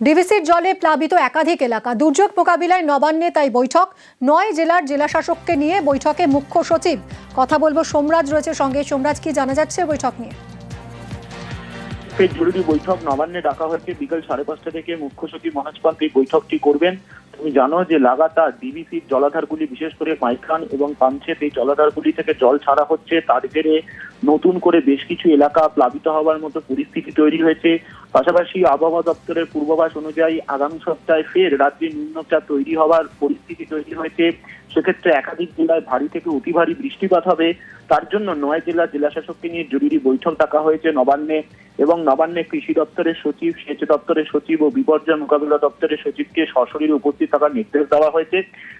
ডিভিসির জলে প্লাবিত একাধিক এলাকা। দুর্যোগ মোকাবিলায় নবান্নে তাই বৈঠক। নয় জেলার জেলাশাসককে নিয়ে বৈঠকে মুখ্য সচিব। কথা বলব সোমরাজ রয়েছে সঙ্গে। সোমরাজ, কি জানা যাচ্ছে বৈঠক নিয়ে? ফের জরুরি বৈঠক। নবান্নে ডাকা হয়েছে বিকাল সাড়ে পাঁচটা থেকে মুখ্য সচিব মনোজ পান্ত এই বৈঠকটি করবেন। তুমি জানো যে লাগাতার ডিবিসির জলাধারগুলি, বিশেষ করে মাইখান এবং পাঞ্চেত এই জলাধারগুলি থেকে জল ছাড়া হচ্ছে। তার জেরে নতুন করে বেশ কিছু এলাকা প্লাবিত হওয়ার মতো পরিস্থিতি তৈরি হয়েছে। পাশাপাশি আবহাওয়া দপ্তরের পূর্বাভাস অনুযায়ী আগামী সপ্তাহে ফের রাজ্যে নিম্নচাপ তৈরি হওয়ার পরিস্থিতি তৈরি হয়েছে। সেক্ষেত্রে একাধিক জেলায় ভারী থেকে অতি ভারী বৃষ্টিপাত হবে। তার জন্য নয় জেলা জেলাশাসককে নিয়ে জরুরি বৈঠক ডাকা হয়েছে নবান্নে এবং নবান্নে কৃষি দপ্তরের সচিব, সেচ দপ্তরের সচিব ও বিপর্যয় মোকাবিলা দপ্তরের সচিবকে সশরীরে উপস্থিত থাকার নির্দেশ দেওয়া হয়েছে।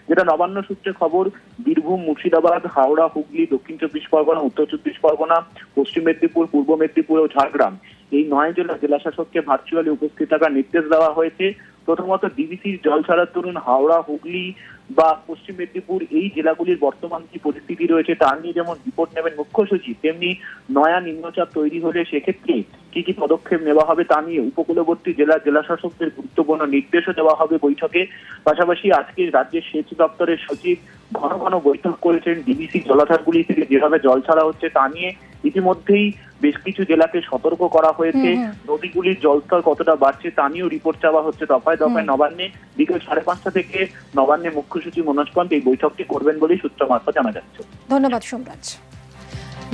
যেটা নবান্ন সূত্রে খবর, বীরভূম, মুর্শিদাবাদ, হাওড়া, হুগলি, দক্ষিণ চব্বিশ পরগনা, উত্তর চব্বিশ পরগনা, পশ্চিম মেদিনীপুর, পূর্ব মেদিনীপুর ও ঝাড়গ্রাম। এই নয় জেলা জেলাশাসককে ভার্চুয়ালি উপস্থিত থাকার নির্দেশ দেওয়া হয়েছে। প্রথমত ডিবিসির জল ছাড়ার দরুন হাওড়া, হুগলি বা পশ্চিম মেদিনীপুর এই জেলাগুলির বর্তমান কি পরিস্থিতি রয়েছে তা নিয়ে যেমন রিপোর্ট নেবেন মুখ্য সচিব তেমনি নয়া নিম্নচাপ তৈরি হলে সেক্ষেত্রে কি কি পদক্ষেপ নেওয়া হবে তা নিয়ে উপকূলবর্তী জেলা জেলাশাসকদের গুরুত্বপূর্ণ নির্দেশও দেওয়া হবে বৈঠকে। পাশাপাশি আজকে রাজ্যের সেচ দপ্তরের সচিব ঘন ঘন বৈঠক করেছেন ডিবিসি জলাধারগুলি থেকে যেভাবে জল ছাড়া হচ্ছে তা নিয়ে। ইতিমধ্যেই বেশ কিছু জেলাকে সতর্ক করা হয়েছে। হুম, হুম। নদীগুলির জলস্তর কতটা বাড়ছে তা নিয়েও রিপোর্ট চাওয়া হচ্ছে দফায় দফায় নবান্নে। বিকেল সাড়ে পাঁচটা থেকে নবান্নে মুখ্য সচিব মনোজ পান্ত এই বৈঠকটি করবেন বলেই সূত্র মারফত জানা যাচ্ছে। ধন্যবাদ সোমরাজ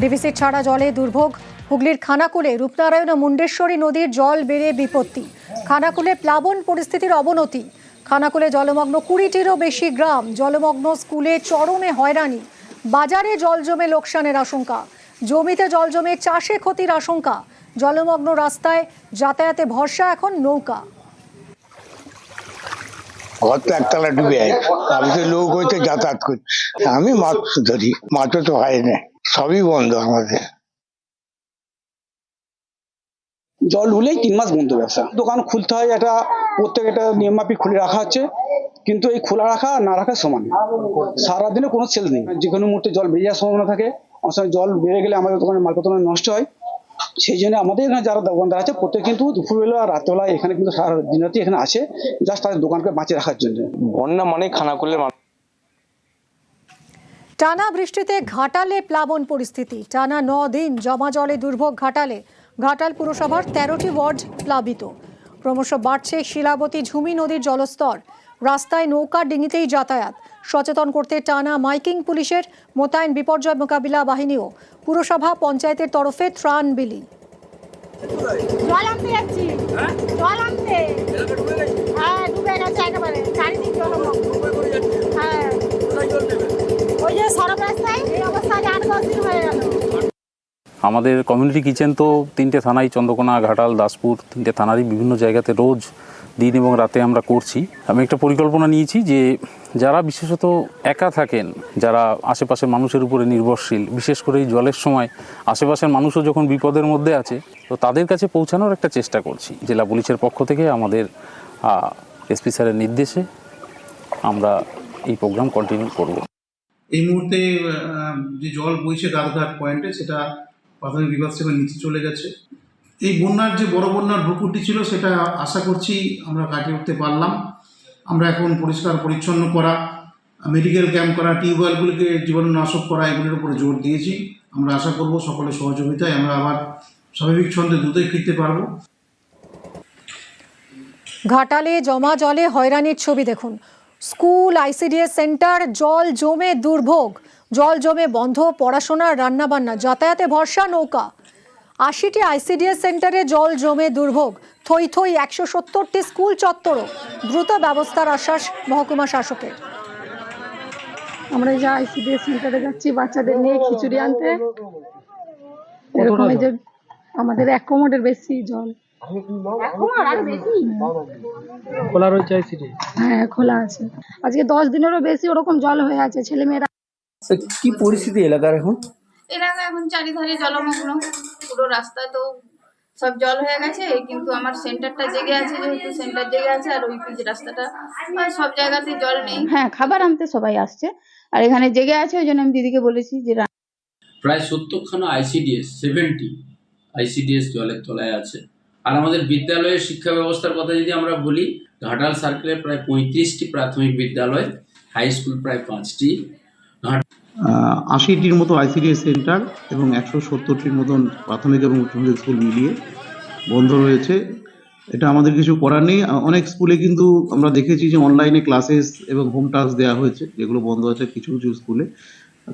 ডিভিসির ছাড়া জলে দুর্ভোগ, হুগলির খানাকুলে রূপনারায়ণ ও মুন্ডেশ্বরী নদীর জল বেড়ে বিপত্তি। খানাকুলে প্লাবন পরিস্থিতির অবনতি। খানাকুলে জলমগ্ন কুড়িটিরও বেশি গ্রাম, জলমগ্ন স্কুলে চরমে হয়রানি। বাজারে জল জমে লোকসানের আশঙ্কা। জমিতে জল জমে চাষে ক্ষতির আশঙ্কা। জলমগ্ন রাস্তায় যাতায়াতে ভরসা এখন নৌকা। ঘর তো একতলা ডুবে আছে। আমি তো লোক হইতে যাতায়াত করছি আমি মাছ ধরি, মাছও তো হয় না। সবই বন্ধ আমাদের। জল হলেই তিন মাস বন্ধ ব্যবসা। দোকান খুলতে হয় এটা প্রত্যেক একটা নিয়মমাফিক খুলে রাখা হচ্ছে কিন্তু এই খোলা রাখা না রাখা সমান। সারাদিনে কোনো সেল নেই। যে কোনো মুহূর্তে জল বেরিয়ে যাওয়ার সম্ভাবনা থাকে। অনেক সময় জল বেড়ে গেলে আমাদের দোকানের মালপত্র নষ্ট হয়। সেই জন্য আমাদের এখানে যারা দোকানদার আছে প্রত্যেক কিন্তু দুপুরবেলা আর রাত্রেবেলা এখানে কিন্তু সারা দিন রাতি এখানে আসে জাস্ট তাদের দোকানকে বাঁচিয়ে রাখার জন্য। বন্যা মানে খানাকুলের মানুষ টানা বৃষ্টিতে ঘাটালে প্লাবন পরিস্থিতি। টানা ন দিন জমা জলে দুর্ভোগ ঘাটালে। ঘাটাল পুরসভার তেরোটি ওয়ার্ড প্লাবিত। ক্রমশ বাড়ছে শিলাবতী ঝুমি নদীর জলস্তর। রাস্তায় নৌকা ডিঙিতেই যাতায়াত। সচেতন করতে টানা মাইকিং পুলিশের মোতায়েন বিপর্যয় মোকাবিলা বাহিনীও পুরসভা পঞ্চায়েতের তরফে ত্রাণ বিলি। জল আনতে যাচ্ছি। জল আনতে। হ্যাঁ হ্যাঁ। হয়ে আমাদের কমিউনিটি কিচেন তো তিনটে থানায় চন্দ্রকোনা ঘাটাল দাসপুর তিনটে থানারই বিভিন্ন জায়গাতে রোজ দিন এবং রাতে আমরা করছি। আমি একটা পরিকল্পনা নিয়েছি যে যারা বিশেষত একা থাকেন, যারা আশেপাশের মানুষের উপরে নির্ভরশীল, বিশেষ করে এই জলের সময় আশেপাশের মানুষও যখন বিপদের মধ্যে আছে, তো তাদের কাছে পৌঁছানোর একটা চেষ্টা করছি। জেলা পুলিশের পক্ষ থেকে আমাদের এসপি স্যারের নির্দেশে আমরা এই প্রোগ্রাম কন্টিনিউ করব। এই মুহূর্তে যে জল বইছে গাছঘাট পয়েন্টে, সেটা প্রাথমিক বিভাগ সেবা নিচে চলে গেছে। এই বন্যার যে বড় বন্যার ভ্রুকুটি ছিল সেটা আশা করছি আমরা কাটিয়ে উঠতে পারলাম। আমরা এখন পরিষ্কার পরিচ্ছন্ন করা মেডিকেল ক্যাম্প করা, টিউবওয়েলগুলিকে জীবাণুনাশক করা, এগুলির উপরে জোর দিয়েছি। আমরা আশা করব সকলের সহযোগিতায় আমরা আবার স্বাভাবিক ছন্দে দ্রুতই ফিরতে পারব। ঘাটালে জমা জলে হয়রানির ছবি দেখুন। স্কুল, আইসিডিএস সেন্টার, জল জমে দুর্ভোগ। জল জমে বন্ধ পড়াশোনা রান্নাবান্না, যাতায়াতে ভরসা, নৌকা। আশিটি আইসিডিএস সেন্টারে জল জমে দুর্ভোগ। থই থই একশো সত্তরটি স্কুল চত্বরও। দ্রুত ব্যবস্থার আশ্বাস মহকুমা শাসকের। আমরা যে আইসিডিএস সেন্টারে যাচ্ছি বাচ্চাদের নিয়ে খিচুড়ি আনতে। এরকম যে আমাদের এক কোমরের বেশি জল। এখন আর বেশি? খোলা রয়েছে আইসিডি? হ্যাঁ খোলা আছে। আজকে দশ দিনেরও বেশি ওরকম জল হয়ে আছে। ছেলে মেয়েরা কি পরিস্থিতি এলাকার এখন? এলাকা এখন চারিধারে জলমগ্ন। পুরো রাস্তা তো সব জল হয়ে গেছে কিন্তু আমার সেন্টারটা জেগে আছে যেহেতু সেন্টার জেগে আছে আর ওই পিচ রাস্তাটা সব জায়গাতে জল নেই। হ্যাঁ খাবার আনতে সবাই আসছে আর এখানে জেগে আছে ওই জন্য আমি দিদিকে বলেছি যে প্রায় সত্তরখানা আইসিডিএস সেভেন্টি আইসিডিএস জলের তলায় আছে। আর আমাদের বিদ্যালয়ের শিক্ষা ব্যবস্থার কথা যদি আমরা বলি ঘাটাল সার্কেলের প্রায় পঁয়ত্রিশটি প্রাথমিক বিদ্যালয় হাই স্কুল প্রায় পাঁচটি। আশিটির মতো আইসিডিএস সেন্টার এবং একশো সত্তরটির মতন প্রাথমিক এবং উচ্চ মাধ্যমিক স্কুল মিলিয়ে বন্ধ রয়েছে। এটা আমাদের কিছু করার নেই। অনেক স্কুলে কিন্তু আমরা দেখেছি যে অনলাইনে ক্লাসেস এবং হোম টাস্ক দেওয়া হয়েছে, যেগুলো বন্ধ আছে কিছু কিছু স্কুলে।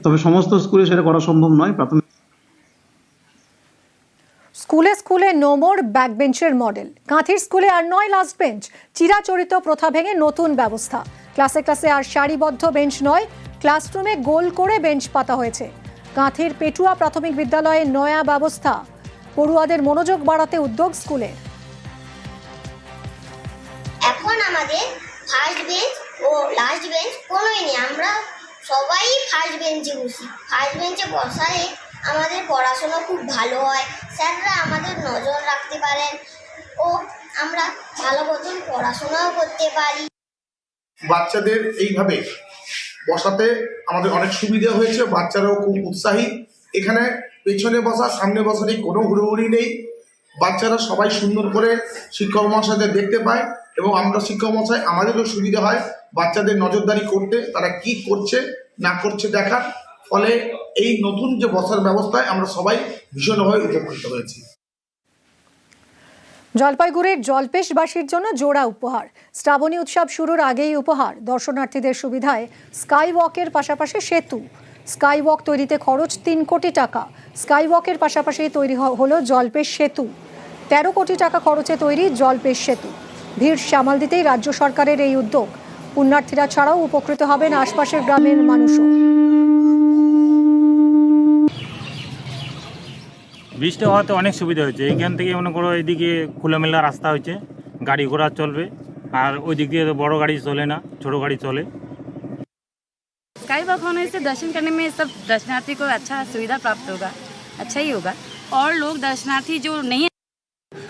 তবে সমস্ত স্কুলে সেটা করা সম্ভব নয়। প্রাথমিক স্কুলে স্কুলে নোমর ব্যাকবেঞ্চের মডেল কাঁথির স্কুলে আর নয় লাস্ট বেঞ্চ চিরাচরিত প্রথা ভেঙে নতুন ব্যবস্থা। ক্লাসে ক্লাসে আর সারিবদ্ধ বেঞ্চ নয়। ক্লাসরুমে গোল করে বেঞ্চ পাতা হয়েছে। কাঁথির পেটুয়া প্রাথমিক বিদ্যালয়ে নয়া ব্যবস্থা। পড়ুয়াদের মনোযোগ বাড়াতে উদ্যোগ স্কুলের এখন আমাদের ফার্স্ট বেঞ্চ ও লাস্ট বেঞ্চ কোনোই নেই। আমরা সবাই ফার্স্ট বেঞ্চে বসি। ফার্স্ট বেঞ্চে বসালে আমাদের পড়াশোনা খুব ভালো হয়। স্যাররা আমাদের নজর রাখতে পারেন। ও আমরা ভালো মতন পড়াশোনাও করতে পারি। বাচ্চাদের এইভাবে বসাতে আমাদের অনেক সুবিধা হয়েছে, বাচ্চারাও খুব উৎসাহী। এখানে পেছনে বসা, সামনে বসারই কোনো হুড়োহুড়ি নেই। বাচ্চারা সবাই সুন্দর করে শিক্ষক মহাশয়দের দেখতে পায় এবং আমরা শিক্ষক মহাশয় আমাদেরও সুবিধা হয় বাচ্চাদের নজরদারি করতে, তারা কি করছে, না করছে দেখার। ফলে এই নতুন যে বসার ব্যবস্থায় আমরা সবাই ভীষণভাবে উপকৃত হয়েছি। জলপাইগুড়ির জলপেশবাসীর জন্য জোড়া উপহার। শ্রাবণী উৎসব শুরুর আগেই উপহার। দর্শনার্থীদের সুবিধায় স্কাই ওয়াকের পাশাপাশি সেতু। স্কাই ওয়াক তৈরিতে খরচ তিন কোটি টাকা। স্কাই ওয়াকের পাশাপাশি তৈরি হলো জলপেশ সেতু। তেরো কোটি টাকা খরচে তৈরি জলপেশ সেতু। ভিড় সামাল দিতেই রাজ্য সরকারের এই উদ্যোগ। পুণ্যার্থীরা ছাড়াও উপকৃত হবেন আশপাশের গ্রামের মানুষও। ব্রিজটা হওয়াতে অনেক সুবিধা হয়েছে এইখান থেকে মনে করো এদিকে খোলামেলা রাস্তা হয়েছে গাড়ি ঘোড়া চলবে আর ওই দিক দিয়ে তো বড় গাড়ি চলে না ছোট গাড়ি চলে स्काई वॉक होने से दर्शन करने में सब दर्शनार्थी को अच्छा सुविधा प्राप्त होगा अच्छा ही होगा और लोग दर्शनार्थी जो नहीं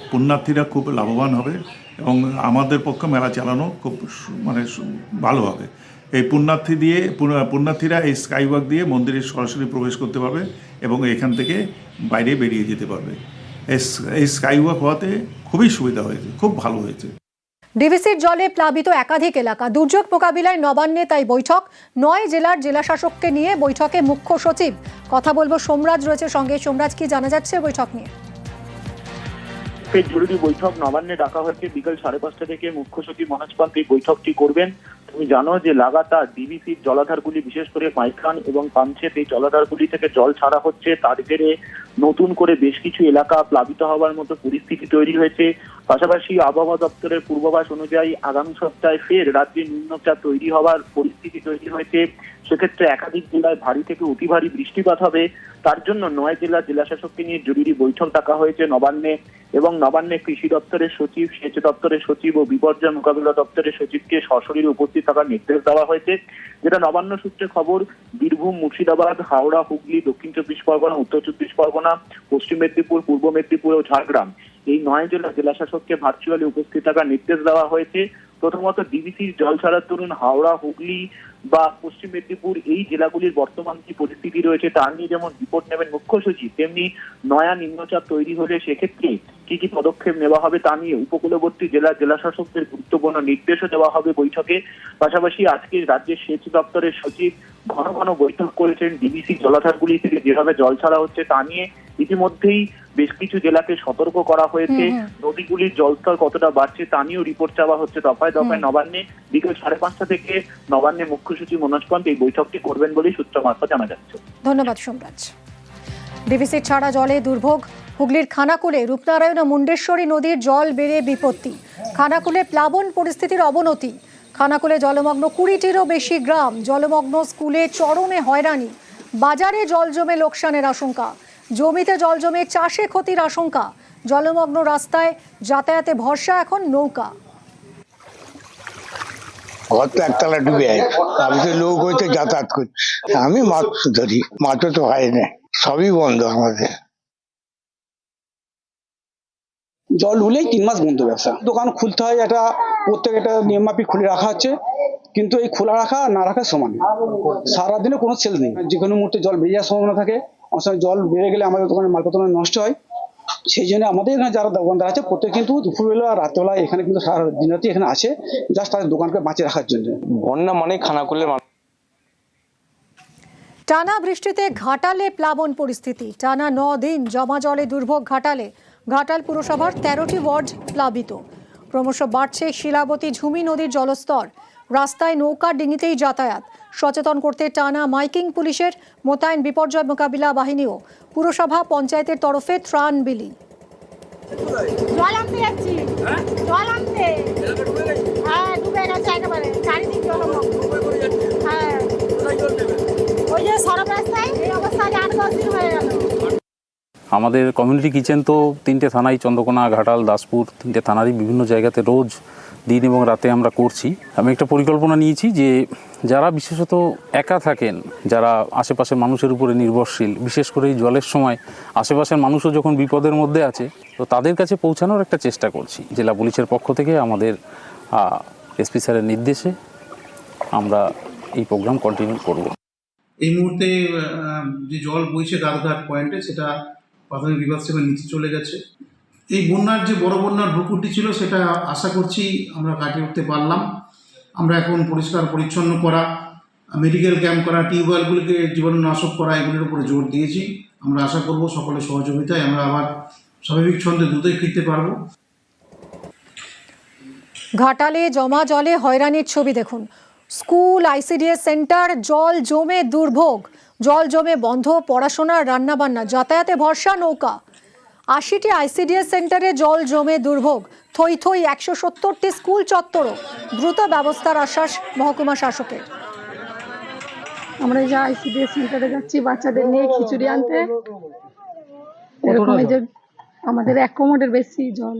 পুণ্যার্থীরা খুব লাভবান হবে এবং আমাদের পক্ষে মেলা চালানো খুব সু- মানে সু- ভালো হবে এই পুণ্যার্থী দিয়ে পুণ্যার্থীরা এই স্কাইওয়াক দিয়ে মন্দিরে সরাসরি প্রবেশ করতে পারবে এবং এখান থেকে বাইরে বেরিয়ে যেতে পারবে। এই স্কাইওয়াক হওয়াতে খুবই সুবিধা হয়েছে, খুব ভালো হয়েছে। ডিভিসির জলে প্লাবিত একাধিক এলাকা, দুর্যোগ মোকাবিলায় নবান্নে তাই বৈঠক। নয় জেলার জেলাশাসককে নিয়ে বৈঠকে মুখ্য সচিব। কথা বলব সোমরাজ, রয়েছে সঙ্গে। সোমরাজ, কি জানা যাচ্ছে বৈঠক নিয়ে? ফের জরুরি বৈঠক নবান্নে ডাকা হয়েছে। বিকেল সাড়ে পাঁচটা থেকে মুখ্য সচিব মনোজ পান্ত এই বৈঠকটি করবেন। তুমি জানো যে লাগাতার ডিবিসির জলাধারগুলি, বিশেষ করে মাইখান এবং পাঞ্চেত এই জলাধারগুলি থেকে জল ছাড়া হচ্ছে, তার জেরে নতুন করে বেশ কিছু এলাকা প্লাবিত হওয়ার মতো পরিস্থিতি তৈরি হয়েছে। পাশাপাশি আবহাওয়া দপ্তরের পূর্বাভাস অনুযায়ী আগামী সপ্তাহে ফের রাজ্যে নিম্নচাপ তৈরি হওয়ার পরিস্থিতি তৈরি হয়েছে। সেক্ষেত্রে একাধিক জেলায় ভারী থেকে অতি ভারী বৃষ্টিপাত হবে। তার জন্য নয় জেলা জেলাশাসককে নিয়ে জরুরি বৈঠক ডাকা হয়েছে নবান্নে এবং নবান্নে কৃষি দপ্তরের সচিব, সেচ দপ্তরের সচিব ও বিপর্যয় মোকাবিলা দপ্তরের সচিবকে সশরীরে উপস্থিত থাকার নির্দেশ দেওয়া হয়েছে। যেটা নবান্ন সূত্রে খবর, বীরভূম, মুর্শিদাবাদ, হাওড়া, হুগলি, দক্ষিণ চব্বিশ পরগনা, উত্তর চব্বিশ পরগনা, পশ্চিম মেদিনীপুর, পূর্ব মেদিনীপুর ও ঝাড়গ্রাম। এই নয় জেলা জেলাশাসককে ভার্চুয়ালি উপস্থিত থাকার নির্দেশ দেওয়া হয়েছে। প্রথমত ডিবিসির জল ছাড়ার দরুন হাওড়া, হুগলি বা পশ্চিম মেদিনীপুর এই জেলাগুলির বর্তমান কি পরিস্থিতি রয়েছে তা নিয়ে যেমন রিপোর্ট নেবেন মুখ্য সচিব তেমনি নয়া নিম্নচাপ তৈরি হলে সেক্ষেত্রে কি কি পদক্ষেপ নেওয়া হবে তা নিয়ে উপকূলবর্তী জেলা জেলাশাসকদের গুরুত্বপূর্ণ নির্দেশও দেওয়া হবে বৈঠকে। পাশাপাশি আজকে রাজ্যের সেচ দপ্তরের সচিব ঘন ঘন বৈঠক করেছেন ডিবিসি জলাধারগুলি থেকে যেভাবে জল ছাড়া হচ্ছে তা নিয়ে। ইতিমধ্যেই বেশ কিছু জেলাকে সতর্ক করা হয়েছে। নদীগুলির জলস্তর কতটা বাড়ছে তা নিয়েও রিপোর্ট চাওয়া হচ্ছে দফায় দফায় নবান্নে। বিকেল সাড়ে পাঁচটা থেকে নবান্নে মুখ্য সচিব মনোজ পন্ত এই বৈঠকটি করবেন বলেই সূত্র মারফত জানা যাচ্ছে। ধন্যবাদ সোমরাজ ডিভিসির ছাড়া জলে দুর্ভোগ, হুগলির খানাকুলে রূপনারায়ণ ও মুন্ডেশ্বরী নদীর জল বেড়ে বিপত্তি। খানাকুলে প্লাবন পরিস্থিতির অবনতি। খানাকুলে জলমগ্ন কুড়িটিরও বেশি গ্রাম, জলমগ্ন স্কুলে চরমে হয়রানি। বাজারে জল জমে লোকসানের আশঙ্কা। জমিতে জল জমে চাষে ক্ষতির আশঙ্কা। জলমগ্ন রাস্তায় যাতায়াতে ভরসা এখন নৌকা। ঘর তো একতলা ডুবে আছে আমি তো লোক হইতে যাতায়াত করছি আমি মাছ ধরি মাছও তো হয় না। সবই বন্ধ আমাদের। জল হলেই তিন মাস বন্ধ ব্যবসা। দোকান খুলতে হয়, একটা প্রত্যেক একটা নিয়মমাফিক খুলে রাখা হচ্ছে কিন্তু এই খোলা রাখা, না রাখা সমান। সারাদিনে কোনো সেল নেই। যে কোনো মুহূর্তে জল বেরিয়ে যাওয়ার সম্ভাবনা থাকে। সময় জল বেড়ে গেলে আমাদের দোকানের মালপত্র নষ্ট হয়। সেই জন্য আমাদের এখানে যারা দোকানদার আছে প্রত্যেক কিন্তু দুপুরবেলা রাতবেলা এখানে কিন্তু সারা দিন রাতি এখানে আসে জাস্ট তাদের দোকানকে বাঁচিয়ে রাখার জন্য। বন্যা মানে খানাকুলের টানা বৃষ্টিতে ঘাটালে প্লাবন পরিস্থিতি। টানা ন দিন জমা জলে দুর্ভোগ ঘাটালে। ঘাটাল পুরসভার তেরোটি ওয়ার্ড প্লাবিত। ক্রমশ বাড়ছে শিলাবতী ঝুমি নদীর জলস্তর। রাস্তায় নৌকা ডিঙিতেই যাতায়াত। সচেতন করতে টানা মাইকিং পুলিশের মোতায়েন বিপর্যয় মোকাবিলা বাহিনীও। পুরসভা পঞ্চায়েতের তরফে ত্রাণ বিলি। জল আনতে যাচ্ছি। জল আনতে। হ্যাঁ ডুবে গেছে একেবারে। চারিদিক জলমগ্ন হ্যাঁ। ওই যে সড়ক রাস্তায় এই অবস্থা আট দশ দিন হয়ে গেল। আমাদের কমিউনিটি কিচেন তো তিনটে থানায় চন্দ্রকোনা ঘাটাল দাসপুর তিনটে থানারই বিভিন্ন জায়গাতে রোজ দিন এবং রাতে আমরা করছি। আমি একটা পরিকল্পনা নিয়েছি যে যারা বিশেষত একা থাকেন, যারা আশেপাশের মানুষের উপরে নির্ভরশীল, বিশেষ করে এই জলের সময় আশেপাশের মানুষও যখন বিপদের মধ্যে আছে, তো তাদের কাছে পৌঁছানোর একটা চেষ্টা করছি। জেলা পুলিশের পক্ষ থেকে আমাদের এসপি স্যারের নির্দেশে আমরা এই প্রোগ্রাম কন্টিনিউ করব। এই মুহূর্তে যে জল বইছে গাদঘাট পয়েন্টে, সেটা প্রাথমিক বিভাগ সেবা নিচে চলে গেছে। এই বন্যার যে বড় বন্যার ভ্রুকুটি ছিল সেটা আশা করছি আমরা কাটিয়ে উঠতে পারলাম। আমরা এখন পরিষ্কার পরিচ্ছন্ন করা মেডিকেল ক্যাম্প করা, টিউবওয়েলগুলিকে জীবাণুনাশক করা, এগুলির উপরে জোর দিয়েছি। আমরা আশা করব সকলের সহযোগিতায় আমরা আবার স্বাভাবিক ছন্দে দ্রুতই ফিরতে পারব। ঘাটালে জমা জলে হয়রানির ছবি দেখুন। স্কুল, আইসিডিএস সেন্টার, জল জমে দুর্ভোগ। জল জমে বন্ধ পড়াশোনা রান্নাবান্না, যাতায়াতে ভরসা, নৌকা। আশিটি আইসিডিএস সেন্টারে জল জমে দুর্ভোগ। থই থই একশো সত্তরটি স্কুল চত্বরও। দ্রুত ব্যবস্থার আশ্বাস মহকুমা শাসকের। আমরা যে আইসিডিএস সেন্টারে যাচ্ছি বাচ্চাদের নিয়ে খিচুড়ি আনতে। এরকম যে আমাদের এক কোমরের বেশি জল।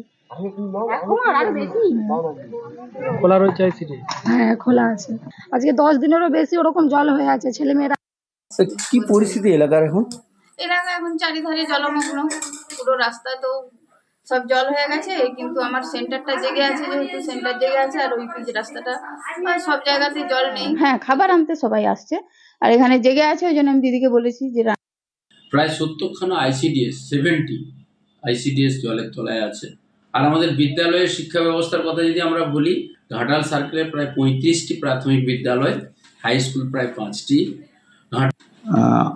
খোলা রয়েছে আইসিডি? হ্যাঁ খোলা আছে। আজকে দশ দিনেরও বেশি ওরকম জল হয়ে আছে। ছেলেমেয়েরা কি পরিস্থিতি এলাকার এখন? এলাকা এখন চারিধারে জলমগ্ন। পুরো রাস্তা তো সব জল হয়ে গেছে কিন্তু আমার সেন্টারটা জেগে আছে যেহেতু সেন্টার জেগে আছে আর ওই পিচ রাস্তাটা সব জায়গাতে জল নেই। হ্যাঁ খাবার আনতে সবাই আসছে আর এখানে জেগে আছে ওই জন্য আমি দিদিকে বলেছি যে প্রায় সত্তরখানা আইসিডিএস সেভেন্টি আইসিডিএস জলের তলায় আছে। আর আমাদের বিদ্যালয়ের শিক্ষা ব্যবস্থার কথা যদি আমরা বলি ঘাটাল সার্কেলের প্রায় পঁয়ত্রিশটি প্রাথমিক বিদ্যালয় হাই স্কুল প্রায় পাঁচটি।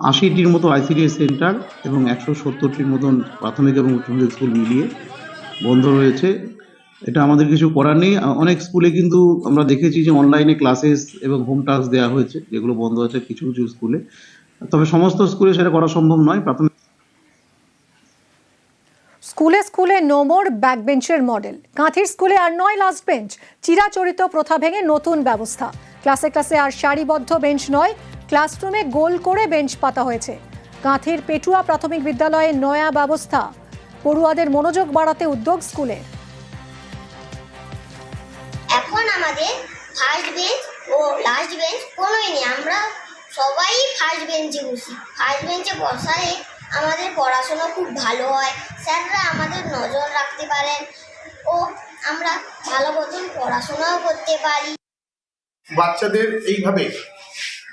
আশিটির মতো আইসিডিএস সেন্টার এবং একশো সত্তরটির মতন প্রাথমিক এবং উচ্চ মাধ্যমিক স্কুল মিলিয়ে বন্ধ রয়েছে। এটা আমাদের কিছু করার নেই। অনেক স্কুলে কিন্তু আমরা দেখেছি যে অনলাইনে ক্লাসেস এবং হোম টাস্ক দেওয়া হয়েছে, যেগুলো বন্ধ আছে কিছু কিছু স্কুলে। তবে সমস্ত স্কুলে সেটা করা সম্ভব নয়। প্রাথমিক স্কুলে স্কুলে নোমর ব্যাকবেঞ্চের মডেল কাঁথির স্কুলে আর নয় লাস্ট বেঞ্চ চিরাচরিত প্রথা ভেঙে নতুন ব্যবস্থা। ক্লাসে ক্লাসে আর সারিবদ্ধ বেঞ্চ নয়। ক্লাসরুমে গোল করে বেঞ্চ পাতা হয়েছে। কাঁথির পেটুয়া প্রাথমিক বিদ্যালয়ে নয়া ব্যবস্থা। পড়ুয়াদের মনোযোগ বাড়াতে উদ্যোগ স্কুলের এখন আমাদের ফার্স্ট বেঞ্চ ও লাস্ট বেঞ্চ কোনোই নেই। আমরা সবাই ফার্স্ট বেঞ্চে বসি। ফার্স্ট বেঞ্চে বসালে আমাদের পড়াশোনা খুব ভালো হয়। স্যাররা আমাদের নজর রাখতে পারেন। ও আমরা ভালো মতন পড়াশোনাও করতে পারি। বাচ্চাদের এইভাবে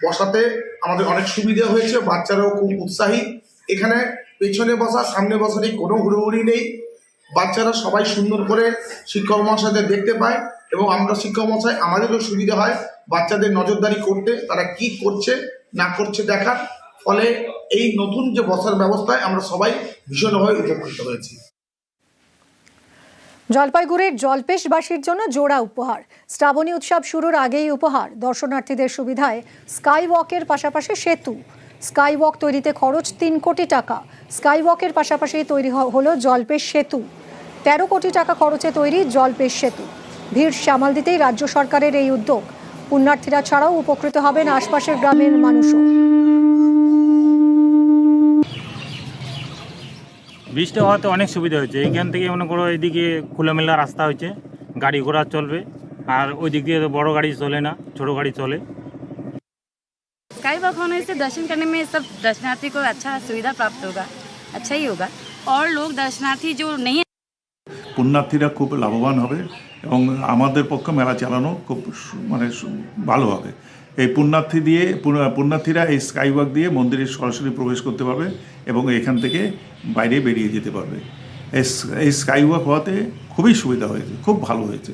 বসাতে আমাদের অনেক সুবিধা হয়েছে, বাচ্চারাও খুব উৎসাহী। এখানে পেছনে বসা, সামনে বসারই কোনো হুড়োহুড়ি নেই। বাচ্চারা সবাই সুন্দর করে শিক্ষক মহাশয়দের দেখতে পায় এবং আমরা শিক্ষক মহাশয় আমাদেরও সুবিধা হয় বাচ্চাদের নজরদারি করতে, তারা কি করছে, না করছে দেখার। ফলে এই নতুন যে বসার ব্যবস্থায় আমরা সবাই ভীষণভাবে উপকৃত হয়েছি। জলপাইগুড়ির জলপেশবাসীর জন্য জোড়া উপহার। শ্রাবণী উৎসব শুরুর আগেই উপহার। দর্শনার্থীদের সুবিধায় স্কাই ওয়াকের পাশাপাশি সেতু। স্কাই ওয়াক তৈরিতে খরচ তিন কোটি টাকা। স্কাই ওয়াকের পাশাপাশি তৈরি হলো জলপেশ সেতু। তেরো কোটি টাকা খরচে তৈরি জলপেশ সেতু। ভিড় সামাল দিতেই রাজ্য সরকারের এই উদ্যোগ। পুণ্যার্থীরা ছাড়াও উপকৃত হবেন আশপাশের গ্রামের মানুষও। বৃষ্টি হওয়াতে অনেক সুবিধা হয়েছে এইখান থেকে মনে করো এইদিকে খোলামেলা রাস্তা হয়েছে গাড়ি ঘোড়া চলবে আর ওই দিক দিয়ে তো বড় গাড়ি চলে না ছোট গাড়ি চলে स्काई वॉक होने से दर्शन करने में सब दर्शनार्थी को अच्छा सुविधा प्राप्त होगा अच्छा ही होगा और लोग दर्शनार्थी जो नहीं পুণ্যার্থীরা খুব লাভবান হবে এবং আমাদের পক্ষে মেলা চালানো খুব সু- মানে সু- ভালো হবে এই পুণ্যার্থী দিয়ে পুণ্য- পুণ্যার্থীরা এই স্কাইওয়াক দিয়ে মন্দিরে সরাসরি প্রবেশ করতে পারবে এবং এখান থেকে বাইরে বেরিয়ে যেতে পারবে। এই স্কাইওয়াক হওয়াতে খুবই সুবিধা হয়েছে, খুব ভালো হয়েছে।